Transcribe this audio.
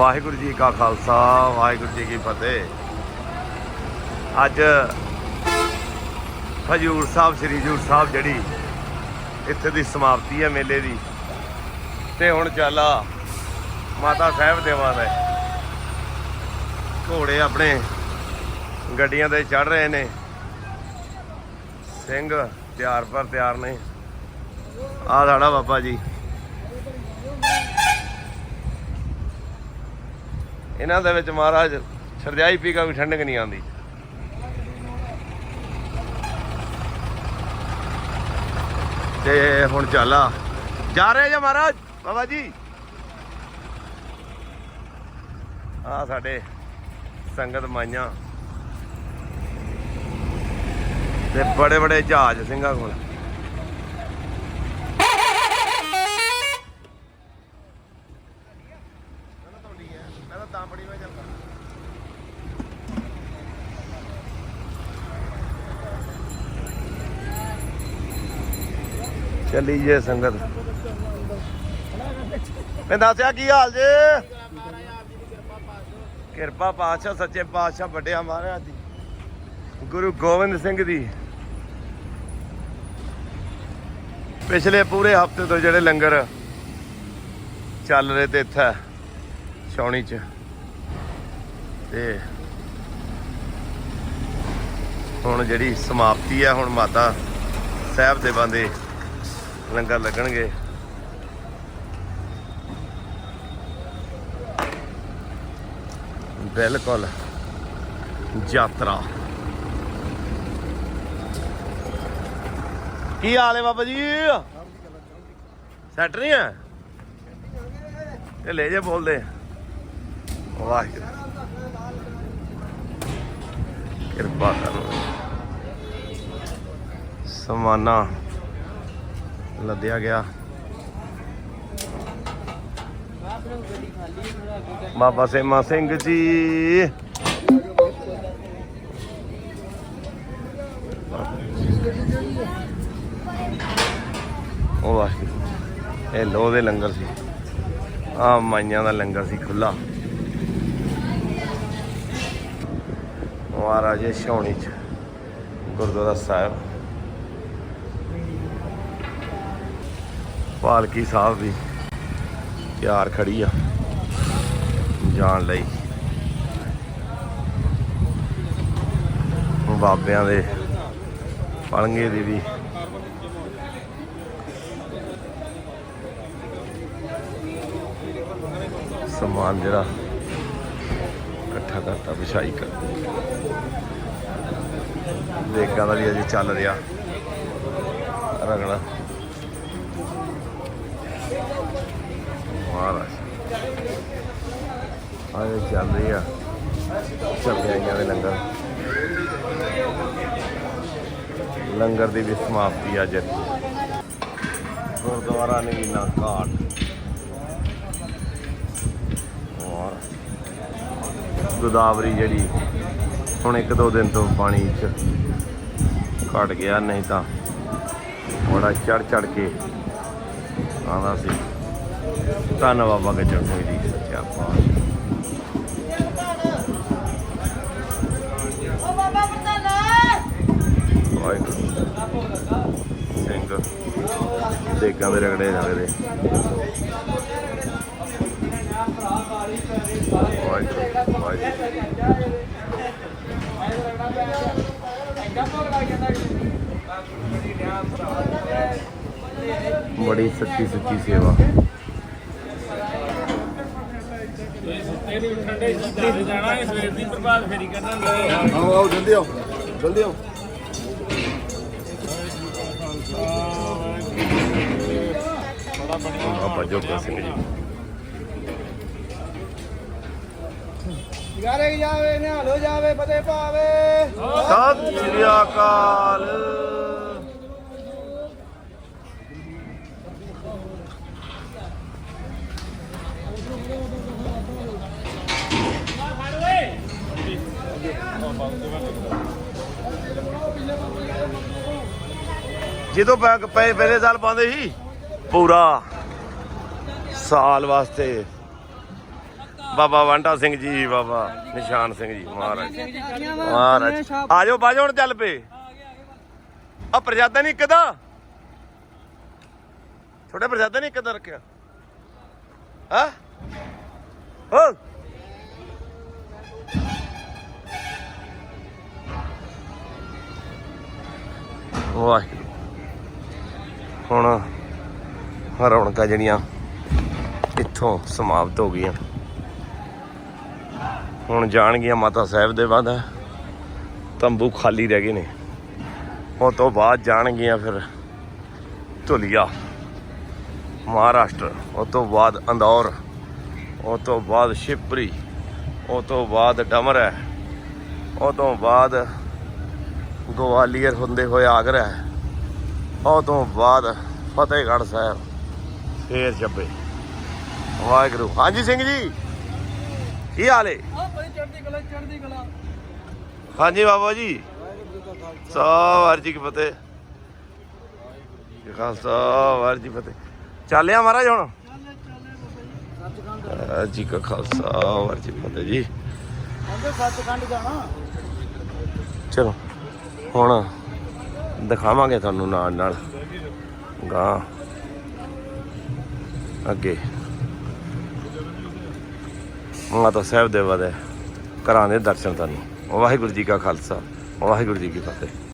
ਵਾਹਿਗੁਰੂ ਜੀ ਕਾ ਖਾਲਸਾ, ਵਾਹਿਗੁਰੂ ਜੀ ਕੀ ਫਤਿਹ। ਅੱਜ ਹਜੂਰ ਸਾਹਿਬ, ਸ੍ਰੀ ਹਜੂਰ ਸਾਹਿਬ ਜਿਹੜੀ ਇੱਥੇ ਦੀ ਸਮਾਪਤੀ ਹੈ ਮੇਲੇ ਦੀ। ਤੇ ਹੁਣ ਚੱਲਾ ਮਾਤਾ ਸਾਹਿਬ ਦੇਵਾਂ ਦਾ ਘੋੜੇ ਆਪਣੇ ਗੱਡੀਆਂ ਤੇ ਚੜ ਰਹੇ ਨੇ। ਸਿੰਘ ਤਿਆਰ ਪਰ ਤਿਆਰ ਨੇ। ਆ ਸਾਡਾ ਬਾਬਾ ਜੀ। ਇਹਨਾਂ ਦੇ ਵਿੱਚ ਮਹਾਰਾਜ ਸਰਜਾਈ ਪੀ ਕੇ ਵੀ ਠੰਡਕ ਨਹੀਂ ਆਉਂਦੀ। ਤੇ ਹੁਣ ਚੱਲਾ ਜਾ ਰਹੇ ਜੀ ਮਹਾਰਾਜ, ਬਾਬਾ ਜੀ। ਆ ਸਾਡੇ ਸੰਗਤ ਮਾਈਆਂ। ਤੇ ਬੜੇ ਬੜੇ ਜਹਾਜ਼ ਸਿੰਘਾਂ ਕੋਲ ਮੈਂ ਤਾਂ ਤਾਂ ਬੜੀ ਮੈਂ ਚੱਲਦਾ ਚੱਲੀ ਜੇ ਸੰਗਤ। ਮੈਂ ਦੱਸਿਆ ਕੀ ਹਾਲ ਜੇ? ਕਿਰਪਾ ਪਾਤਸ਼ਾਹ, ਸੱਚੇ ਪਾਤਸ਼ਾਹ ਵੱਡਿਆ ਮਹਾਰਾਜ ਦੀ। ਗੁਰੂ ਗੋਬਿੰਦ ਸਿੰਘ ਦੀ। ਪਿਛਲੇ ਪੂਰੇ ਹਫ਼ਤੇ ਤੋਂ ਜਿਹੜੇ ਲੰਗਰ ਚੱਲ ਰਹੇ ਤੇ ਇੱਥੇ, ਛਾਉਣੀ ਚ। ਤੇ ਹੁਣ ਜਿਹੜੀ ਸਮਾਪਤੀ ਹੈ, ਹੁਣ ਮਾਤਾ ਸਾਹਿਬ ਦੇ ਬੰਦੇ ਲੰਗਰ ਲੱਗਣਗੇ। ਬਿਲਕੁਲ ਯਾਤਰਾ। ਕੀ ਹਾਲ ਹੈ ਬਾਬਾ ਜੀ? ਸੈਟ ਨਹੀਂ ਹੈ? ਇਹ ਲੈ ਜੇ ਬੋਲਦੇ। ਵਾਹਿਗੁਰੂ। ਕਿਰਪਾ ਕਰੋ। ਸਮਾਨਾ। ਲੱਦਿਆ ਗਿਆ। ਬਾਬਾ ਸੇਮਾ ਸਿੰਘ ਜੀ। ਉਹ ਵਾਹਿਗੁਰੂ ਇਹ ਲੋਹ ਦੇ ਲੰਗਰ ਸੀ। ਆ ਮਾਈਆਂ ਦਾ ਲੰਗਰ ਸੀ ਖੁੱਲਾ ਮਹਾਰਾਜੇ ਛਾਉਣੀ ਚ, ਗੁਰਦੁਆਰਾ ਸਾਹਿਬ। ਪਾਲਕੀ ਸਾਹਿਬ ਵੀ ਤਿਆਰ ਖੜੀ ਆ ਜਾਣ ਲਈ। ਬਾਬਿਆਂ ਦੇ ਪਲੰਗੇ ਦੀ ਵੀ ਸਮਾਨ ਜਿਹੜਾ ਇਕੱਠਾ ਕਰਤਾ, ਵਿਛਾਈ ਕਰ ਦੇਗਾਂ ਦਾ ਵੀ ਅਜੇ ਚੱਲ ਰਿਹਾ ਰਗੜਾ। ਮਹਾਰਾਜ ਆਏ ਚੱਲ ਰਹੀ ਆ। ਚੱਲਦੇ ਦੇ ਲੰਗਰ। ਲੰਗਰ ਦੀ ਵੀ ਸਮਾਪਤੀ ਅੱਜ। ਗੁਰਦੁਆਰਾ ਨਗੀਨਾ ਘਾਟ। ਔਰ ਗੋਦਾਵਰੀ ਜਿਹੜੀ, ਹੁਣ ਇੱਕ ਦੋ ਦਿਨ ਤੋਂ ਪਾਣੀ ਚ ਘਟ ਗਿਆ, ਨਹੀਂ ਤਾਂ ਬੜਾ ਚੜ ਚੜ ਕੇ ਆਉਂਦਾ ਸੀ। ਧੰਨ ਬਾਬਾ ਗੱਜਣ ਸਿੰਘ ਜੀ, ਸੱਚਾ ਪਾਤਸ਼ਾਹ ਵਾਹਿਗੁਰੂ। ਸਿੰਘ ਦੇਗਾਂ ਦੇ ਰਗੜੇ ਲੱਗਦੇ ਵਾਹਿਗੁਰੂ ਵਾਹਿਗੁਰੂ। ਬੜੀ ਸੱਚੀ ਸੱਚੀ ਸੇਵਾ। ਤੇਰੀ ਠੰਡੇ ਜਿੱਤੇ ਜਾਣਾ ਹੈ ਸਵੇਰ ਦੀ ਪ੍ਰਭਾਤ ਫੇਰੀ ਕਰਨ ਲੱਗੇ ਆਓ ਆਓ ਜਲਦੀ ਆਓ ਜਲਦੀ ਆਓ। ਜੀ। ਯਾਰੇ ਜਾਵੇ ਨਿਹਾਲੋ ਜਾਵੇ ਫਤਿਹ ਪਾਵੇ। ਸਤਿ ਸ੍ਰੀ ਅਕਾਲ। ਜਦੋਂ ਬੈਂਕ ਪਏ ਪਹਿਲੇ ਸਾਲ ਪਾਉਂਦੇ ਸੀ, ਪੂਰਾ ਸਾਲ ਵਾਸਤੇ। ਬਾਬਾ ਵਾਂਟਾ ਸਿੰਘ ਜੀ, ਬਾਬਾ ਨਿਸ਼ਾਨ ਸਿੰਘ ਜੀ, ਮਹਾਰਾਜ। ਮਹਾਰਾਜ। ਆਜੋ ਬਾਜੋ ਹੁਣ ਚੱਲ ਪਏ। ਆ ਪ੍ਰਜਾਦਾ ਨਹੀਂ ਕਿਦਾ ਛੋਟੇ ਪ੍ਰਜਾਦਾ ਨਹੀਂ ਕਿਦਾ ਰੱਖਿਆ? ਹਾਂ? ਹੋ ਵਾਹਿਗੁਰੂ। ਹੁਣ ਰੌਣਕਾਂ ਜਿਹੜੀਆਂ ਇੱਥੋਂ ਸਮਾਪਤ ਹੋ ਗਈਆਂ। ਹੁਣ ਜਾਣਗੀਆਂ ਮਾਤਾ ਸਾਹਿਬ ਦੇ ਬਾਅਦ ਤੰਬੂ ਖਾਲੀ ਰਹਿ ਗਏ ਨੇ। ਉਹ ਤੋਂ ਬਾਅਦ ਜਾਣਗੀਆਂ ਫਿਰ ਧੁਲੀਆ ਮਹਾਰਾਸ਼ਟਰ, ਉਹ ਤੋਂ ਬਾਅਦ ਅੰਦੌਰ, ਉਹ ਤੋਂ ਬਾਅਦ ਸ਼ਿਵਪੁਰੀ, ਉਹ ਤੋਂ ਬਾਅਦ ਡਮਰ, ਉਹ ਤੋਂ ਬਾਅਦ ਗਵਾਲੀਅਰ ਹੁੰਦੇ ਹੋਏ ਆਗਰਾ ਉਹ ਤੋਂ ਬਾਅਦ ਫਤਿਹਗੜ੍ਹ ਸਾਹਿਬ ਫੇਰ ਚੱਬੇ ਵਾਹਿਗੁਰੂ। ਹਾਂਜੀ ਸਿੰਘ ਜੀ। ਕੀ ਹਾਲ ਏ? ਕਲਾ ਕਲਾ। ਹਾਂਜੀ ਬਾਬਾ ਜੀ। ਸਾ ਵਾਰ ਜੀ ਕੀ ਫਤਿਹ। ਜੀ ਖਾਲਸਾ ਵਾਰ ਜੀ ਫਤਿਹ। ਚੱਲਿਆ ਮਹਾਰਾਜ ਹੁਣ। ਜੀ। ਕਾ ਖਾਲਸਾ ਵਾਰ ਜੀ ਫਤਿਹ ਜੀ। ਸੱਚਖੰਡ ਜਾਣਾ। ਚਲੋ। ਹੁਣ ਦਿਖਾਵਾਂਗੇ ਤੁਹਾਨੂੰ ਨਾਲ ਨਾਲ। ਗਾਂ ਅੱਗੇ। ਮਾਤਾ ਸਾਹਿਬ ਦੇ ਵਦੇ ਕਰਾਣੇ ਦਰਸ਼ਨ ਤੁਹਾਨੂੰ। ਵਾਹਿਗੁਰੂ ਜੀ ਕਾ ਖਾਲਸਾ, ਵਾਹਿਗੁਰੂ ਜੀ ਕੀ ਫਤਿਹ।